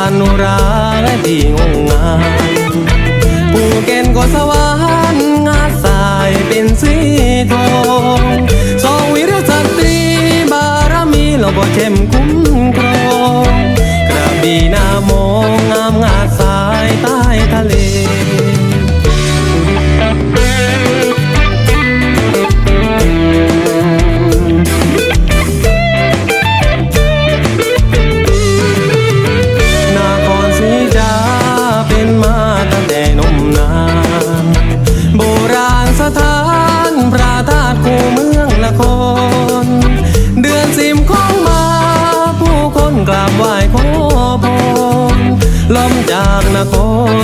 านุราและที่งงงายปูเกณฑ์ก็สวรรค์งาสายเป็นสีทองสองวิรสตรีบารมีเราบ่เข้มคู ไหว้ขอพรล้อมจากนค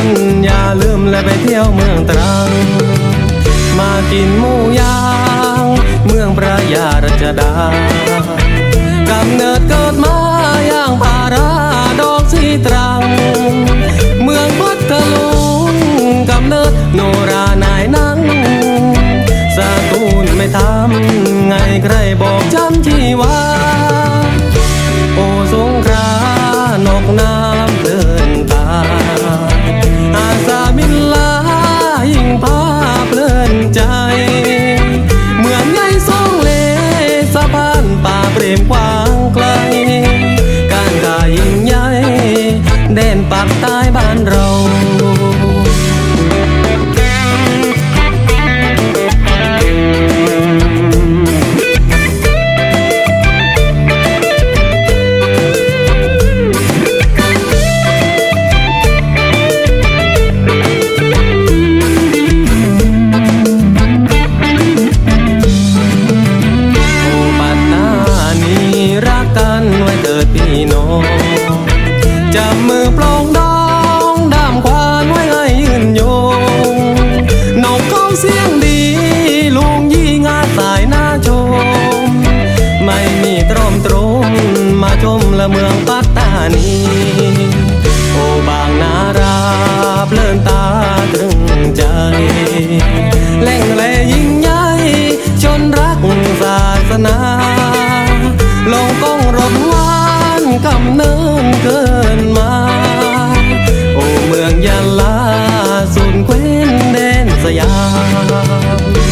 รอย่าลืมและไปเที่ยวเมืองตรัง มากินหมูย่าง เมืองพระยารัชดากำเนิดเกิดมาอย่างพาราดอกสีตรัง เมืองพัทลุงกำเนิดโนรานายนังสตูลไม่ทำไงใครบอกจำชีวาากใต้บ้านเรา ดี ลุงยี่งาสายหน้าชม ไม่มีตรอมตรงมาชมละเมืองปัตตานีโอบางนาราเพลินตาตรึงใจแหล่งแลยิ่งใหญ่ชนรักศาสนาลงต้องรบหวานกำเนินเกินมา โอเมืองยะลา mal.